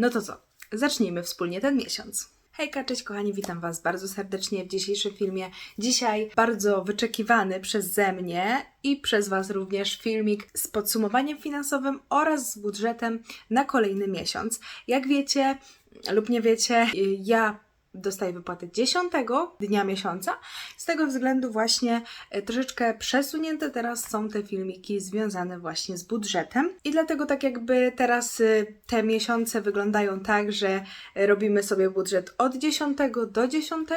No to co? Zacznijmy wspólnie ten miesiąc. Hejka, cześć kochani, witam Was bardzo serdecznie w dzisiejszym filmie. Dzisiaj bardzo wyczekiwany przeze mnie i przez Was również filmik z podsumowaniem finansowym oraz z budżetem na kolejny miesiąc. Jak wiecie lub nie wiecie, ja dostaję wypłatę 10 dnia miesiąca. Z tego względu właśnie e, troszeczkę przesunięte teraz są te filmiki związane właśnie z budżetem. I dlatego tak jakby teraz y, te miesiące wyglądają tak, że e, robimy sobie budżet od 10 do 10,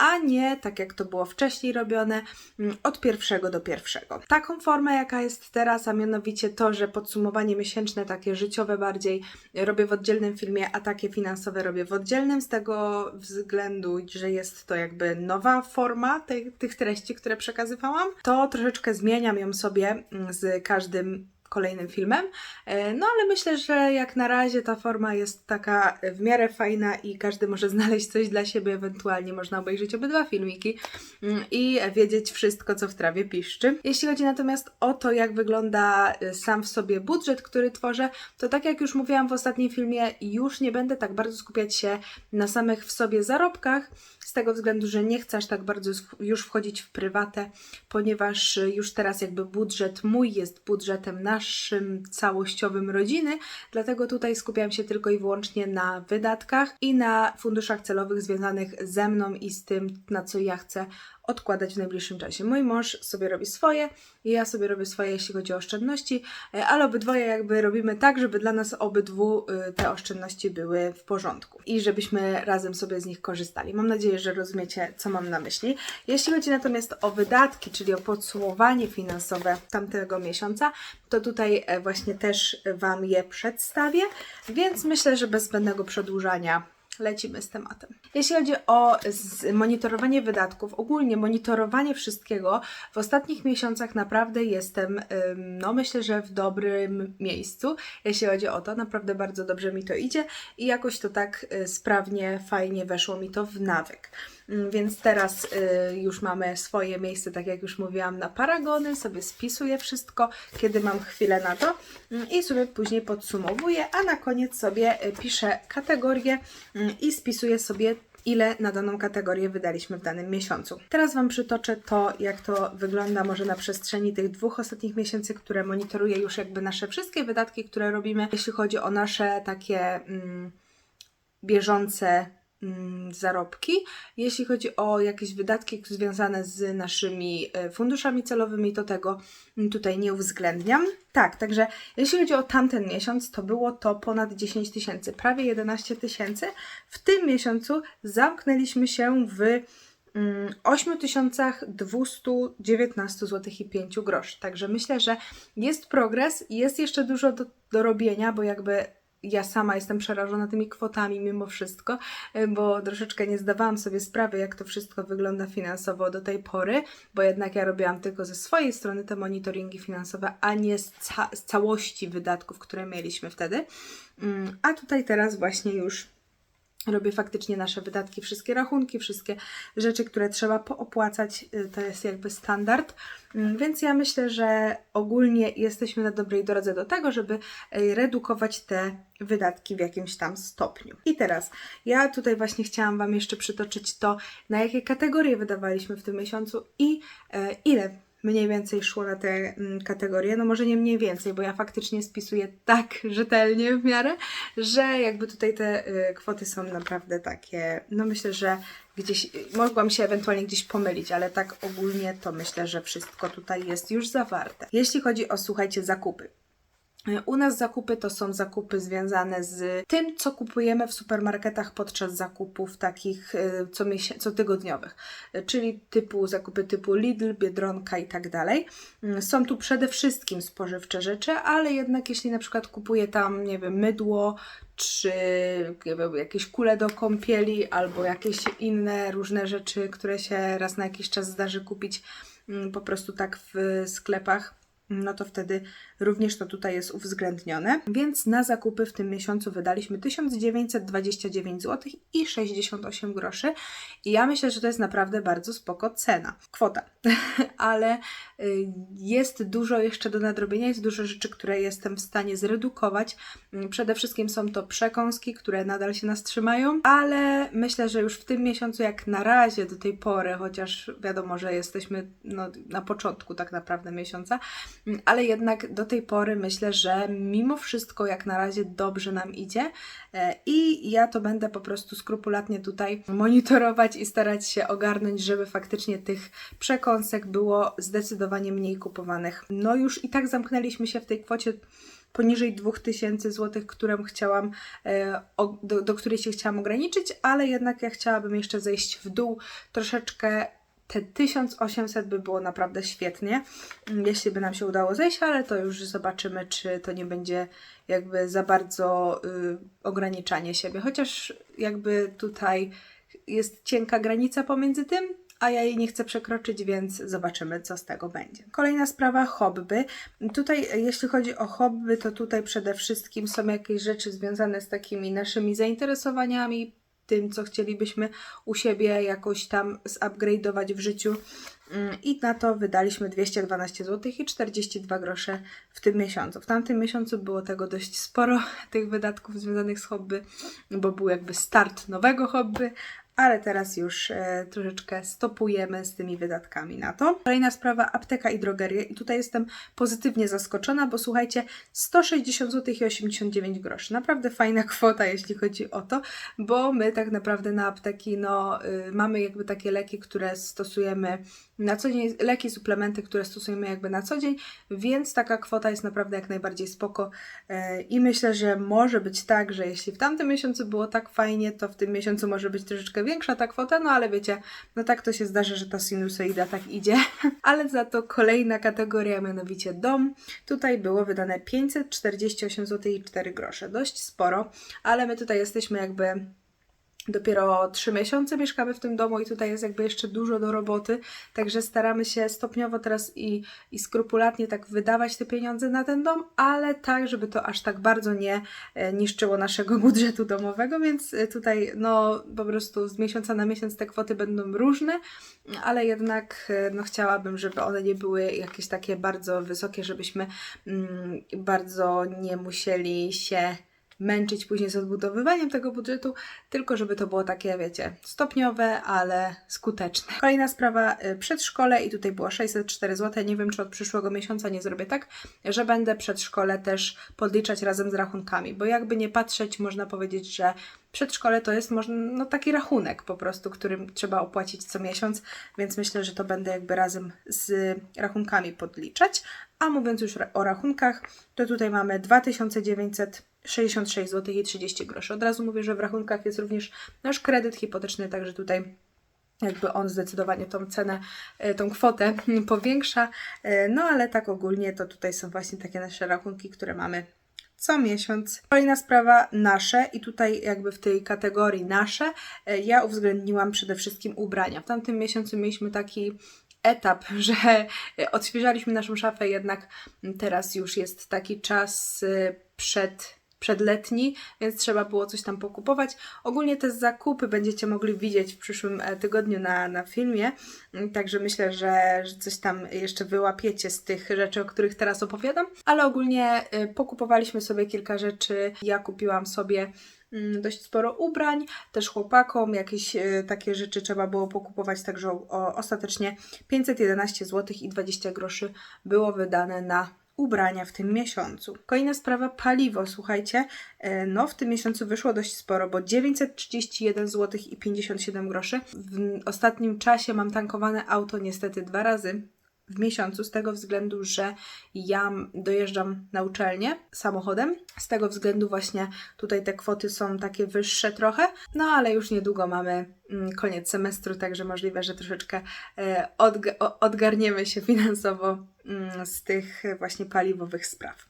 a nie tak jak to było wcześniej robione mm, od pierwszego do pierwszego. Taką formę jaka jest teraz, a mianowicie to, że podsumowanie miesięczne takie życiowe bardziej robię w oddzielnym filmie, a takie finansowe robię w oddzielnym z tego względu, że jest to jakby nowa forma tej, tych treści, które przekazywałam, to troszeczkę zmieniam ją sobie mm, z każdym kolejnym filmem. E, No ale myślę, że jak na razie ta forma jest taka w miarę fajna i każdy może znaleźć coś dla siebie, ewentualnie można obejrzeć obydwa filmiki mm, i wiedzieć wszystko, co w trawie piszczy. Jeśli chodzi natomiast o to, jak wygląda y, sam w sobie budżet, który tworzę, to tak jak już mówiłam w ostatnim filmie, już nie będę tak bardzo skupiać się na samych w sobie zarobkach, z tego względu, że nie chcę aż tak bardzo już wchodzić w prywatę, ponieważ y, już teraz jakby budżet mój jest budżetem naszym całościowym rodziny, dlatego tutaj skupiam się tylko i wyłącznie na wydatkach i na funduszach celowych związanych ze mną i z tym, na co ja chcę odkładać w najbliższym czasie. Mój mąż sobie robi swoje ja sobie robię swoje, jeśli chodzi o oszczędności, e, ale obydwoje jakby robimy tak, żeby dla nas obydwu y, te oszczędności były w porządku i żebyśmy razem sobie z nich korzystali. Mam nadzieję, że rozumiecie, co mam na myśli. Jeśli chodzi natomiast o wydatki, czyli o podsumowanie finansowe tamtego miesiąca, to tutaj e, właśnie też Wam je przedstawię, więc myślę, że bez zbędnego przedłużania lecimy z tematem. Jeśli chodzi o monitorowanie wydatków, ogólnie monitorowanie wszystkiego, w ostatnich miesiącach naprawdę jestem, no myślę, że w dobrym miejscu. Jeśli chodzi o to, naprawdę bardzo dobrze mi to idzie i jakoś to tak y, sprawnie, fajnie weszło mi to w nawyk. Mm, Więc teraz y, już mamy swoje miejsce, tak jak już mówiłam, na paragony, sobie spisuję wszystko, kiedy mam chwilę na to mm, i sobie później podsumowuję, a na koniec sobie y, piszę kategorię mm, i spisuję sobie ile na daną kategorię wydaliśmy w danym miesiącu. Teraz Wam przytoczę to, jak to wygląda może na przestrzeni tych dwóch ostatnich miesięcy, które monitoruję już jakby nasze wszystkie wydatki, które robimy, jeśli chodzi o nasze takie mm, bieżące zarobki. Jeśli chodzi o jakieś wydatki związane z naszymi e, funduszami celowymi, to tego mm, tutaj nie uwzględniam. Tak, także jeśli chodzi o tamten miesiąc, to było to ponad 10 tysięcy, prawie 11 tysięcy. W tym miesiącu zamknęliśmy się w mm, 8219 zł i 5 groszy. Także myślę, że jest progres, jest jeszcze dużo do, do robienia, bo jakby ja sama jestem przerażona tymi kwotami mimo wszystko, y, bo troszeczkę nie zdawałam sobie sprawy, jak to wszystko wygląda finansowo do tej pory, bo jednak ja robiłam tylko ze swojej strony te monitoringi finansowe, a nie z, ca- z całości wydatków, które mieliśmy wtedy. Mm, A tutaj teraz właśnie już robię faktycznie nasze wydatki, wszystkie rachunki, wszystkie rzeczy, które trzeba poopłacać, y, to jest jakby standard. Mm, Więc ja myślę, że ogólnie jesteśmy na dobrej drodze do tego, żeby y, redukować te wydatki w jakimś tam stopniu. I teraz ja tutaj właśnie chciałam Wam jeszcze przytoczyć to, na jakie kategorie wydawaliśmy w tym miesiącu i e, ile mniej więcej szło na te mm, kategorie. No może nie mniej więcej, bo ja faktycznie spisuję tak rzetelnie w miarę, że jakby tutaj te y, kwoty są naprawdę takie, no myślę, że gdzieś, y, mogłam się ewentualnie gdzieś pomylić, ale tak ogólnie to myślę, że wszystko tutaj jest już zawarte. Jeśli chodzi o, słuchajcie, zakupy. U nas zakupy to są zakupy związane z tym, co kupujemy w supermarketach podczas zakupów takich y, co miesię- cotygodniowych, Y, czyli typu zakupy typu Lidl, Biedronka i tak dalej. Mm, Są tu przede wszystkim spożywcze rzeczy, ale jednak jeśli na przykład kupuję tam, nie wiem, mydło, czy wiem, jakieś kule do kąpieli, albo jakieś inne różne rzeczy, które się raz na jakiś czas zdarzy kupić mm, po prostu tak w sklepach no to wtedy również to tutaj jest uwzględnione. Więc na zakupy w tym miesiącu wydaliśmy 1929 zł i 68 groszy. I ja myślę, że to jest naprawdę bardzo spoko cena, kwota. Ale jest dużo jeszcze do nadrobienia, jest dużo rzeczy, które jestem w stanie zredukować. Mm, Przede wszystkim są to przekąski, które nadal się nas trzymają, ale myślę, że już w tym miesiącu, jak na razie do tej pory, chociaż wiadomo, że jesteśmy no, na początku tak naprawdę miesiąca, mm, ale jednak do tej pory myślę, że mimo wszystko, jak na razie dobrze nam idzie e, i ja to będę po prostu skrupulatnie tutaj monitorować i starać się ogarnąć, żeby faktycznie tych przekąsek było zdecydowanie mniej kupowanych. No już i tak zamknęliśmy się w tej kwocie poniżej 2000 zł, którą chciałam, e, do, do której się chciałam ograniczyć, ale jednak ja chciałabym jeszcze zejść w dół troszeczkę. Te 1800 by było naprawdę świetnie, mm, jeśli by nam się udało zejść, ale to już zobaczymy, czy to nie będzie jakby za bardzo y, ograniczanie siebie. Chociaż jakby tutaj jest cienka granica pomiędzy tym, a ja jej nie chcę przekroczyć, więc zobaczymy, co z tego będzie. Kolejna sprawa, hobby. Tutaj, jeśli chodzi o hobby, to tutaj przede wszystkim są jakieś rzeczy związane z takimi naszymi zainteresowaniami, tym, co chcielibyśmy u siebie jakoś tam zupgrade'ować w życiu. Mm, I na to wydaliśmy 212 zł i 42 grosze w tym miesiącu. W tamtym miesiącu było tego dość sporo, tych wydatków związanych z hobby, bo był jakby start nowego hobby, ale teraz już e, troszeczkę stopujemy z tymi wydatkami na to. Kolejna sprawa, apteka i drogerie. I tutaj jestem pozytywnie zaskoczona, bo słuchajcie, 160 zł i 89 groszy. Naprawdę fajna kwota, jeśli chodzi o to, bo my tak naprawdę na apteki, no, y, mamy jakby takie leki, które stosujemy na co dzień, leki, suplementy, które stosujemy jakby na co dzień, więc taka kwota jest naprawdę jak najbardziej spoko e, i myślę, że może być tak, że jeśli w tamtym miesiącu było tak fajnie, to w tym miesiącu może być troszeczkę większa ta kwota, no ale wiecie, no tak to się zdarza, że ta sinusoida tak idzie, ale za to kolejna kategoria, mianowicie dom, tutaj było wydane 548 zł i 4 grosze, dość sporo, ale my tutaj jesteśmy jakby Dopiero trzy miesiące mieszkamy w tym domu i tutaj jest jakby jeszcze dużo do roboty, także staramy się stopniowo teraz i, i skrupulatnie tak wydawać te pieniądze na ten dom, ale tak, żeby to aż tak bardzo nie e, niszczyło naszego budżetu domowego, więc e, tutaj no po prostu z miesiąca na miesiąc te kwoty będą różne, ale jednak e, no chciałabym, żeby one nie były jakieś takie bardzo wysokie, żebyśmy mm, bardzo nie musieli się męczyć później z odbudowywaniem tego budżetu, tylko żeby to było takie, wiecie, stopniowe, ale skuteczne. Kolejna sprawa, y, przedszkole i tutaj było 604 zł. Nie wiem, czy od przyszłego miesiąca nie zrobię tak, że będę przedszkole też podliczać razem z rachunkami, bo jakby nie patrzeć, można powiedzieć, że przedszkole to jest można, no, taki rachunek po prostu, którym trzeba opłacić co miesiąc, więc myślę, że to będę jakby razem z rachunkami podliczać. A mówiąc już o rachunkach, to tutaj mamy 2966 zł i 30 groszy. Od razu mówię, że w rachunkach jest również nasz kredyt hipoteczny, także tutaj jakby on zdecydowanie tą cenę, e, tą kwotę powiększa. E, No ale tak ogólnie to tutaj są właśnie takie nasze rachunki, które mamy co miesiąc. Kolejna sprawa nasze i tutaj jakby w tej kategorii nasze e, ja uwzględniłam przede wszystkim ubrania. W tamtym miesiącu mieliśmy taki etap, że e, odświeżaliśmy naszą szafę, jednak teraz już jest taki czas e, przed przedletni, więc trzeba było coś tam pokupować. Ogólnie te zakupy będziecie mogli widzieć w przyszłym e, tygodniu na, na filmie, także myślę, że, coś tam jeszcze wyłapiecie z tych rzeczy, o których teraz opowiadam, ale ogólnie y, pokupowaliśmy sobie kilka rzeczy. Ja kupiłam sobie mm, dość sporo ubrań, też chłopakom, jakieś y, takie rzeczy trzeba było pokupować, także ostatecznie 511 zł i 20 groszy było wydane na ubrania w tym miesiącu. Kolejna sprawa, paliwo, słuchajcie, e, no w tym miesiącu wyszło dość sporo, bo 931 zł i 57 groszy. W ostatnim czasie mam tankowane auto niestety dwa razy, w miesiącu, z tego względu, że ja dojeżdżam na uczelnię samochodem. Z tego względu właśnie tutaj te kwoty są takie wyższe trochę, no ale już niedługo mamy mm, koniec semestru, także możliwe, że troszeczkę e, odgarniemy się finansowo mm, z tych właśnie paliwowych spraw.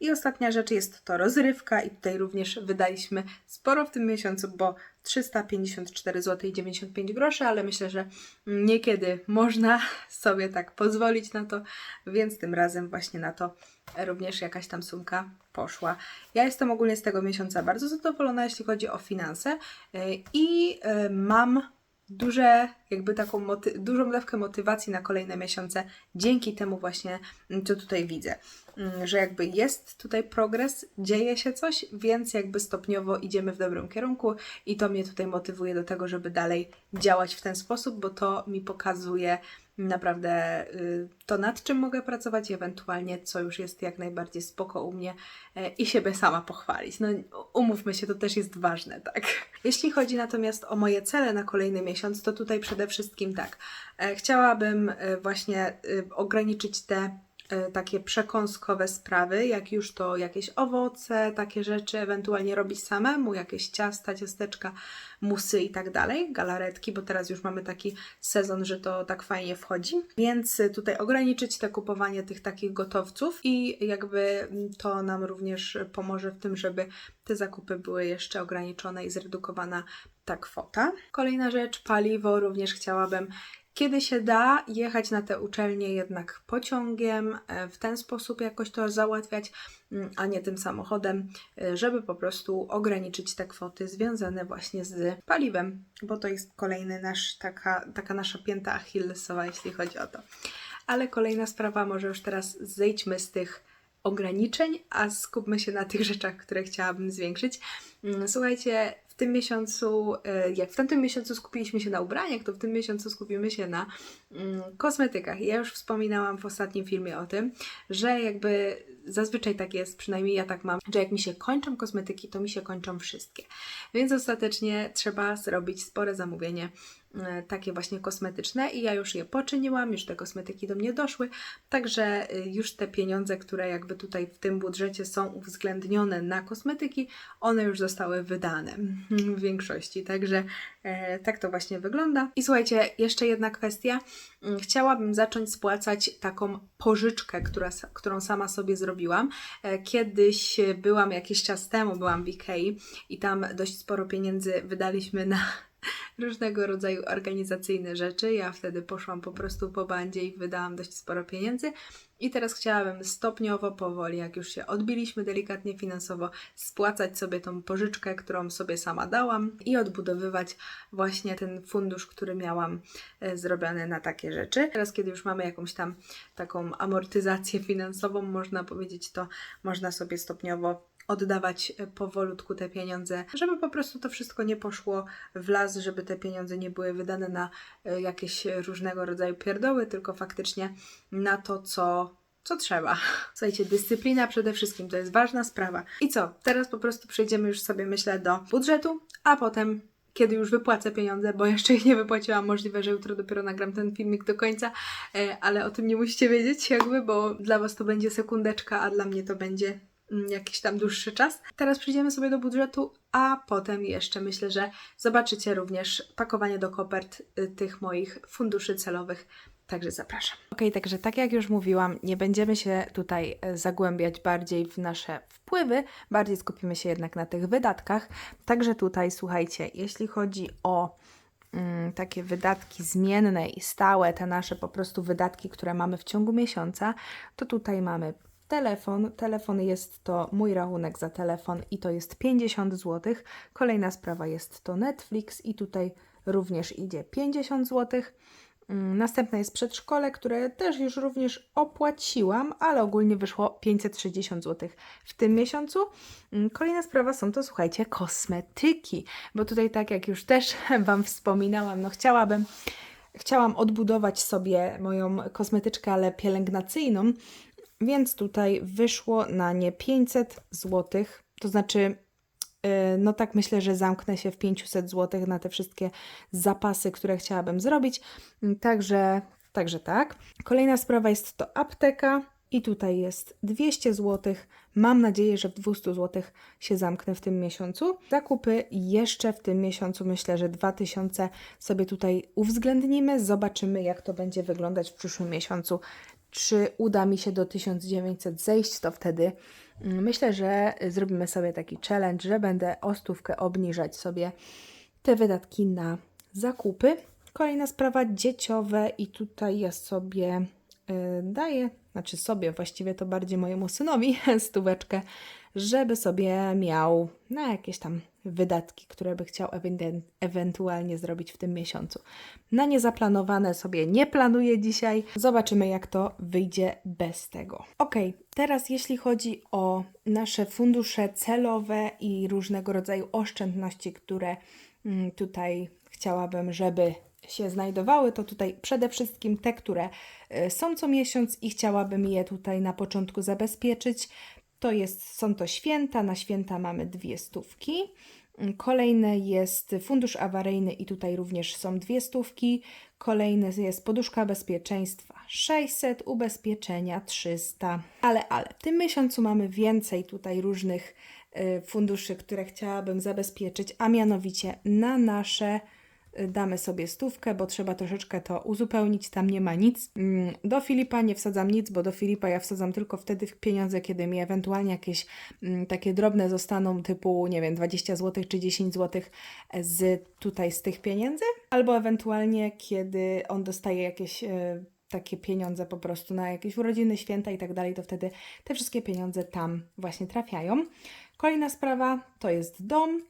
I ostatnia rzecz jest to rozrywka i tutaj również wydaliśmy sporo w tym miesiącu, bo 354 zł 95 groszy, ale myślę, że niekiedy można sobie tak pozwolić na to, więc tym razem właśnie na to również jakaś tam sumka poszła. Ja jestem ogólnie z tego miesiąca bardzo zadowolona, jeśli chodzi o finanse yy, i yy, mam duże, jakby taką moty- dużą dawkę motywacji na kolejne miesiące dzięki temu właśnie, co tutaj widzę. Mm, Że jakby jest tutaj progres, dzieje się coś, więc jakby stopniowo idziemy w dobrym kierunku i to mnie tutaj motywuje do tego, żeby dalej działać w ten sposób, bo to mi pokazuje naprawdę y, to, nad czym mogę pracować ewentualnie co już jest jak najbardziej spoko u mnie e, i siebie sama pochwalić. No umówmy się, to też jest ważne, tak? Jeśli chodzi natomiast o moje cele na kolejny miesiąc, to tutaj przede wszystkim tak. e, Chciałabym e, właśnie ograniczyć te takie przekąskowe sprawy, jak już to jakieś owoce, takie rzeczy, ewentualnie robić samemu, jakieś ciasta, ciasteczka, musy i tak dalej, galaretki, bo teraz już mamy taki sezon, że to tak fajnie wchodzi. Więc y, tutaj ograniczyć te kupowanie tych takich gotowców i jakby mm, to nam również pomoże w tym, żeby te zakupy były jeszcze ograniczone i zredukowana ta kwota. Kolejna rzecz, paliwo, również chciałabym kiedy się da, jechać na te uczelnie jednak pociągiem, e, w ten sposób jakoś to załatwiać, mm, a nie tym samochodem, e, żeby po prostu ograniczyć te kwoty związane właśnie z paliwem, bo to jest kolejny nasz, taka, taka nasza pięta achillesowa, jeśli chodzi o to. Ale kolejna sprawa, może już teraz zejdźmy z tych ograniczeń, a skupmy się na tych rzeczach, które chciałabym zwiększyć. Mm, Słuchajcie, tym miesiącu, e, jak w tamtym miesiącu skupiliśmy się na ubraniach, to w tym miesiącu skupimy się na kosmetykach. Ja już wspominałam w ostatnim filmie o tym, że jakby zazwyczaj tak jest, przynajmniej ja tak mam, że jak mi się kończą kosmetyki, to mi się kończą wszystkie. Więc ostatecznie trzeba zrobić spore zamówienie e, takie właśnie kosmetyczne i ja już je poczyniłam, już te kosmetyki do mnie doszły, także y, już te pieniądze, które jakby tutaj w tym budżecie są uwzględnione na kosmetyki, one już zostały wydane w większości, także e, tak to właśnie wygląda. I słuchajcie, jeszcze jedna kwestia. Mm, Chciałabym zacząć spłacać taką pożyczkę, która, którą sama sobie zrobiłam. E, Kiedyś byłam jakiś czas temu, byłam w Ikei i tam dość sporo pieniędzy wydaliśmy na różnego rodzaju organizacyjne rzeczy. Ja wtedy poszłam po prostu po bandzie i wydałam dość sporo pieniędzy. I teraz chciałabym stopniowo, powoli, jak już się odbiliśmy delikatnie finansowo, spłacać sobie tą pożyczkę, którą sobie sama dałam i odbudowywać właśnie ten fundusz, który miałam e, zrobiony na takie rzeczy. Teraz, kiedy już mamy jakąś tam taką amortyzację finansową, można powiedzieć, to można sobie stopniowo oddawać e, powolutku te pieniądze, żeby po prostu to wszystko nie poszło w las, żeby te pieniądze nie były wydane na e, jakieś różnego rodzaju pierdoły, tylko faktycznie na to, co, co trzeba. Słuchajcie, dyscyplina przede wszystkim to jest ważna sprawa. I co? Teraz po prostu przejdziemy już sobie, myślę, do budżetu, a potem kiedy już wypłacę pieniądze, bo jeszcze ich nie wypłaciłam, możliwe, że jutro dopiero nagram ten filmik do końca, e, ale o tym nie musicie wiedzieć jakby, bo dla Was to będzie sekundeczka, a dla mnie to będzie jakiś tam dłuższy czas. Teraz przejdziemy sobie do budżetu, a potem jeszcze myślę, że zobaczycie również pakowanie do kopert y, tych moich funduszy celowych. Także zapraszam. Ok, także tak jak już mówiłam, nie będziemy się tutaj e, zagłębiać bardziej w nasze wpływy, bardziej skupimy się jednak na tych wydatkach. Także tutaj słuchajcie, jeśli chodzi o mm, takie wydatki zmienne i stałe, te nasze po prostu wydatki, które mamy w ciągu miesiąca, to tutaj mamy telefon. Telefon jest to mój rachunek za telefon i to jest 50 zł. Kolejna sprawa jest to Netflix i tutaj również idzie 50 zł. Mm, Następne jest przedszkole, które też już również opłaciłam, ale ogólnie wyszło 560 zł w tym miesiącu. Mm, Kolejna sprawa są to, słuchajcie, kosmetyki, bo tutaj, tak jak już też Wam wspominałam, no chciałabym, chciałam odbudować sobie moją kosmetyczkę, ale pielęgnacyjną, więc tutaj wyszło na nie 500 zł, to znaczy Yy, no tak myślę, że zamknę się w 500 zł na te wszystkie zapasy, które chciałabym zrobić. Także, także tak. Kolejna sprawa jest to apteka i tutaj jest 200 zł. Mam nadzieję, że w 200 zł się zamknę w tym miesiącu. Zakupy jeszcze w tym miesiącu myślę, że 2000 sobie tutaj uwzględnimy. Zobaczymy, jak to będzie wyglądać w przyszłym miesiącu. Czy uda mi się do 1900 zejść, to wtedy mm, myślę, że zrobimy sobie taki challenge, że będę o stówkę obniżać sobie te wydatki na zakupy. Kolejna sprawa dzieciowe i tutaj ja sobie y, daję, znaczy sobie, właściwie to bardziej mojemu synowi stóweczkę, żeby sobie miał na jakieś tam wydatki, które by chciał ewen- ewentualnie zrobić w tym miesiącu. Na niezaplanowane sobie nie planuję dzisiaj. Zobaczymy, jak to wyjdzie bez tego. Ok, teraz jeśli chodzi o nasze fundusze celowe i różnego rodzaju oszczędności, które mm, tutaj chciałabym, żeby się znajdowały, to tutaj przede wszystkim te, które y, są co miesiąc i chciałabym je tutaj na początku zabezpieczyć. To jest, są to święta, na święta mamy dwie stówki. Kolejny jest fundusz awaryjny i tutaj również są dwie stówki. Kolejny jest poduszka bezpieczeństwa 600, ubezpieczenia 300. Ale, ale, w tym miesiącu mamy więcej tutaj różnych y, funduszy, które chciałabym zabezpieczyć, a mianowicie na nasze damy sobie stówkę, bo trzeba troszeczkę to uzupełnić, tam nie ma nic. Mm, Do Filipa nie wsadzam nic, bo do Filipa ja wsadzam tylko wtedy pieniądze, kiedy mi ewentualnie jakieś mm, takie drobne zostaną typu, nie wiem, 20 zł czy 10 zł z tutaj z tych pieniędzy, albo ewentualnie kiedy on dostaje jakieś e, takie pieniądze po prostu na jakieś urodziny, święta i tak dalej, to wtedy te wszystkie pieniądze tam właśnie trafiają. Kolejna sprawa to jest dom.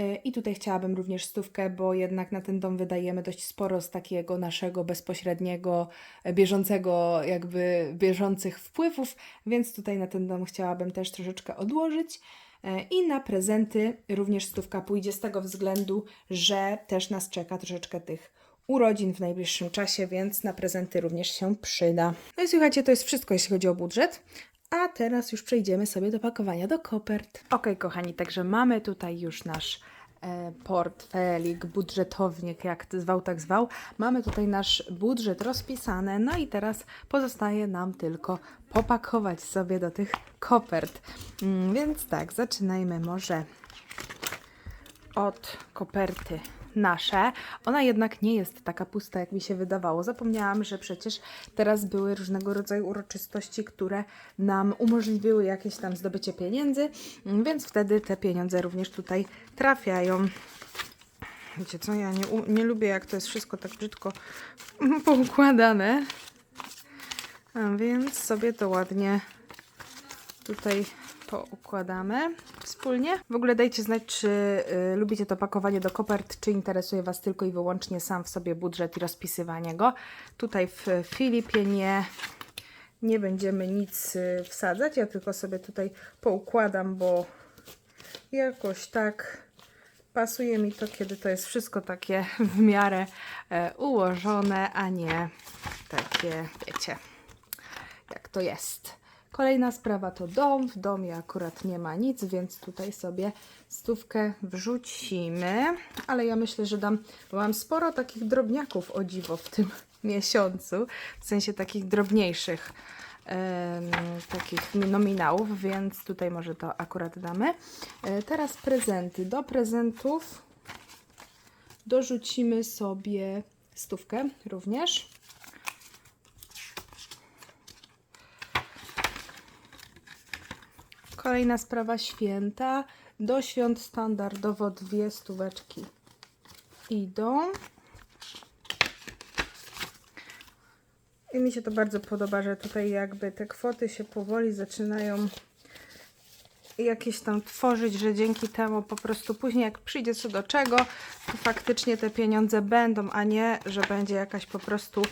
Y, I tutaj chciałabym również stówkę, bo jednak na ten dom wydajemy dość sporo z takiego naszego bezpośredniego, e, bieżącego, jakby bieżących wpływów, więc tutaj na ten dom chciałabym też troszeczkę odłożyć. E, I na prezenty również stówka pójdzie z tego względu, że też nas czeka troszeczkę tych urodzin w najbliższym czasie, więc na prezenty również się przyda. No i słuchajcie, to jest wszystko, jeśli chodzi o budżet. A teraz już przejdziemy sobie do pakowania do kopert. Ok, kochani, także mamy tutaj już nasz e, portfelik, budżetownik, jak zwał, tak zwał. Mamy tutaj nasz budżet rozpisany, no i teraz pozostaje nam tylko popakować sobie do tych kopert. Mm, więc tak, zaczynajmy może od koperty nasze. Ona jednak nie jest taka pusta, jak mi się wydawało. Zapomniałam, że przecież teraz były różnego rodzaju uroczystości, które nam umożliwiły jakieś tam zdobycie pieniędzy, więc wtedy te pieniądze również tutaj trafiają. Wiecie co, ja nie, nie lubię, jak to jest wszystko tak brzydko poukładane. A więc sobie to ładnie tutaj poukładamy wspólnie. W ogóle dajcie znać, czy y, lubicie to pakowanie do kopert, czy interesuje Was tylko i wyłącznie sam w sobie budżet i rozpisywanie go. Tutaj w Filipie nie, nie będziemy nic y, wsadzać, ja tylko sobie tutaj poukładam, bo jakoś tak pasuje mi to, kiedy to jest wszystko takie w miarę e, ułożone, a nie takie, wiecie, jak to jest. Kolejna sprawa to dom. W domie akurat nie ma nic, więc tutaj sobie stówkę wrzucimy. Ale ja myślę, że dam, bo mam sporo takich drobniaków o dziwo w tym miesiącu, w sensie takich drobniejszych takich nominałów, więc tutaj może to akurat damy. E, teraz prezenty. Do prezentów dorzucimy sobie stówkę również. Kolejna sprawa święta. Do świąt standardowo dwie stóweczki idą. I mi się to bardzo podoba, że tutaj jakby te kwoty się powoli zaczynają jakieś tam tworzyć, że dzięki temu po prostu później jak przyjdzie co do czego, to faktycznie te pieniądze będą, a nie, że będzie jakaś po prostu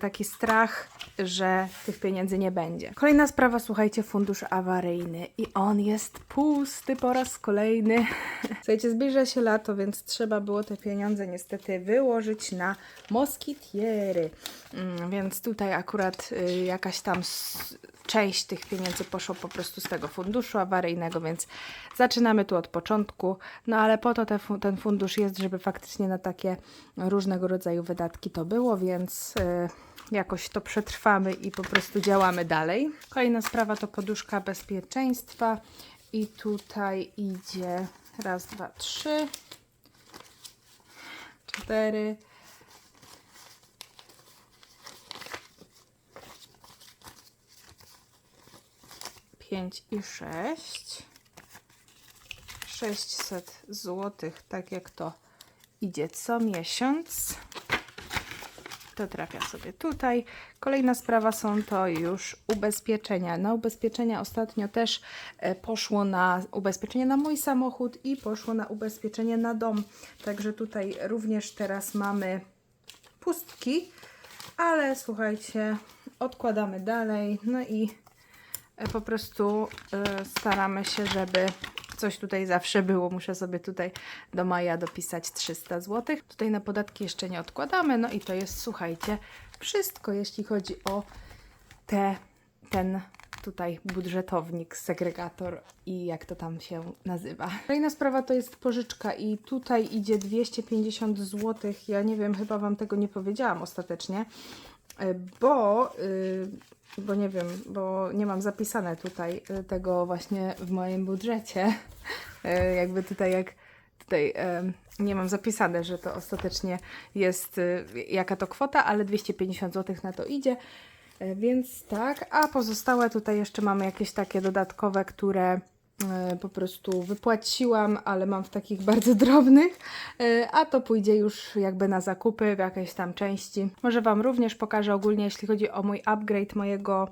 taki strach, że tych pieniędzy nie będzie. Kolejna sprawa, słuchajcie, fundusz awaryjny i on jest pusty po raz kolejny. Słuchajcie, zbliża się lato, więc trzeba było te pieniądze niestety wyłożyć na moskitiery. Mm, więc tutaj akurat y, jakaś tam część tych pieniędzy poszło po prostu z tego funduszu awaryjnego, więc zaczynamy tu od początku. No ale po to ten fundusz jest, żeby faktycznie na takie różnego rodzaju wydatki to było, więc y, jakoś to przetrwamy i po prostu działamy dalej. Kolejna sprawa to poduszka bezpieczeństwa i tutaj idzie raz, dwa, trzy, cztery, 5 i 6. 600 zł, tak jak to idzie co miesiąc. To trafia sobie tutaj. Kolejna sprawa są to już ubezpieczenia. Na ubezpieczenia ostatnio też e, poszło na ubezpieczenie na mój samochód i poszło na ubezpieczenie na dom. Także tutaj również teraz mamy pustki, ale słuchajcie, odkładamy dalej. No i po prostu e, staramy się, żeby coś tutaj zawsze było. Muszę sobie tutaj do maja dopisać 300 zł. Tutaj na podatki jeszcze nie odkładamy. No i to jest, słuchajcie, wszystko, jeśli chodzi o te, ten tutaj budżetownik, segregator i jak to tam się nazywa. Kolejna sprawa to jest pożyczka i tutaj idzie 250 zł. Ja nie wiem, chyba Wam tego nie powiedziałam ostatecznie, e, bo, y, bo nie wiem, bo nie mam zapisane tutaj y, tego właśnie w moim budżecie. E, Jakby tutaj jak tutaj em, nie mam zapisane, że to ostatecznie jest y, jaka to kwota, ale 250 zł na to idzie. E, Więc tak, a pozostałe tutaj jeszcze mamy jakieś takie dodatkowe, które e, po prostu wypłaciłam, ale mam w takich bardzo drobnych, e, a to pójdzie już jakby na zakupy w jakiejś tam części. Może Wam również pokażę ogólnie, jeśli chodzi o mój upgrade mojego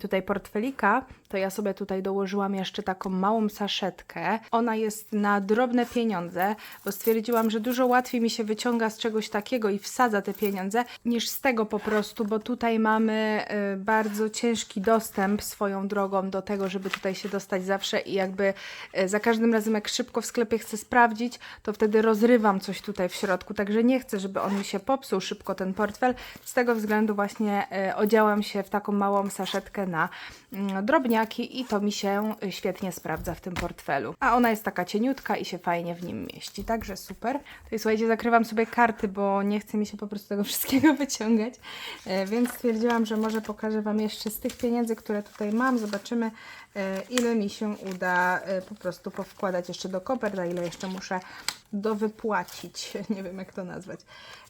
tutaj portfelika, to ja sobie tutaj dołożyłam jeszcze taką małą saszetkę. Ona jest na drobne pieniądze, bo stwierdziłam, że dużo łatwiej mi się wyciąga z czegoś takiego i wsadza te pieniądze, niż z tego po prostu, bo tutaj mamy y, bardzo ciężki dostęp swoją drogą do tego, żeby tutaj się dostać zawsze i jakby y, za każdym razem jak szybko w sklepie chcę sprawdzić, to wtedy rozrywam coś tutaj w środku, także nie chcę, żeby on mi się popsuł szybko ten portfel. Z tego względu właśnie y, odziałam się w taką małą saszetkę na mm, drobniaki i to mi się świetnie sprawdza w tym portfelu. A ona jest taka cieniutka i się fajnie w nim mieści, także super. Tutaj słuchajcie, zakrywam sobie karty, bo nie chce mi się po prostu tego wszystkiego wyciągać, e, więc stwierdziłam, że może pokażę Wam jeszcze z tych pieniędzy, które tutaj mam, zobaczymy ile mi się uda e, po prostu powkładać jeszcze do koper, za ile jeszcze muszę dowypłacić, nie wiem jak to nazwać.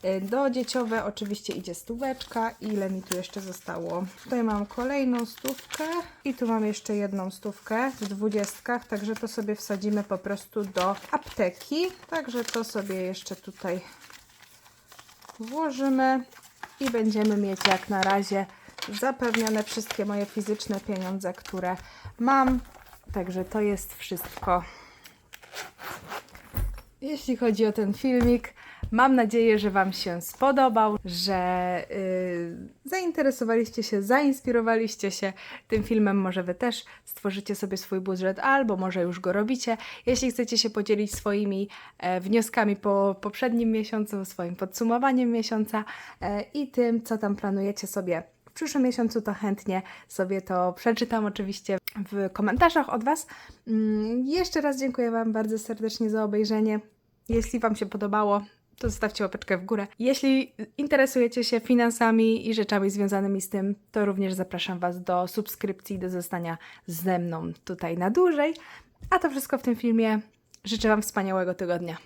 E, Do dzieciowe oczywiście idzie stóweczka, ile mi tu jeszcze zostało. Tutaj mam kolejną stówkę i tu mam jeszcze jedną stówkę w dwudziestkach, także to sobie wsadzimy po prostu do apteki. Także to sobie jeszcze tutaj włożymy i będziemy mieć jak na razie zapewnione wszystkie moje fizyczne pieniądze, które mam. Także to jest wszystko jeśli chodzi o ten filmik. Mam nadzieję, że Wam się spodobał, że yy, zainteresowaliście się, zainspirowaliście się tym filmem. Może Wy też stworzycie sobie swój budżet, albo może już go robicie. Jeśli chcecie się podzielić swoimi e, wnioskami po poprzednim miesiącu, swoim podsumowaniem miesiąca e, i tym, co tam planujecie sobie w przyszłym miesiącu, to chętnie sobie to przeczytam oczywiście w komentarzach od Was. Mm, Jeszcze raz dziękuję Wam bardzo serdecznie za obejrzenie. Jeśli Wam się podobało, to zostawcie łapeczkę w górę. Jeśli interesujecie się finansami i rzeczami związanymi z tym, to również zapraszam Was do subskrypcji, do zostania ze mną tutaj na dłużej. A to wszystko w tym filmie. Życzę Wam wspaniałego tygodnia.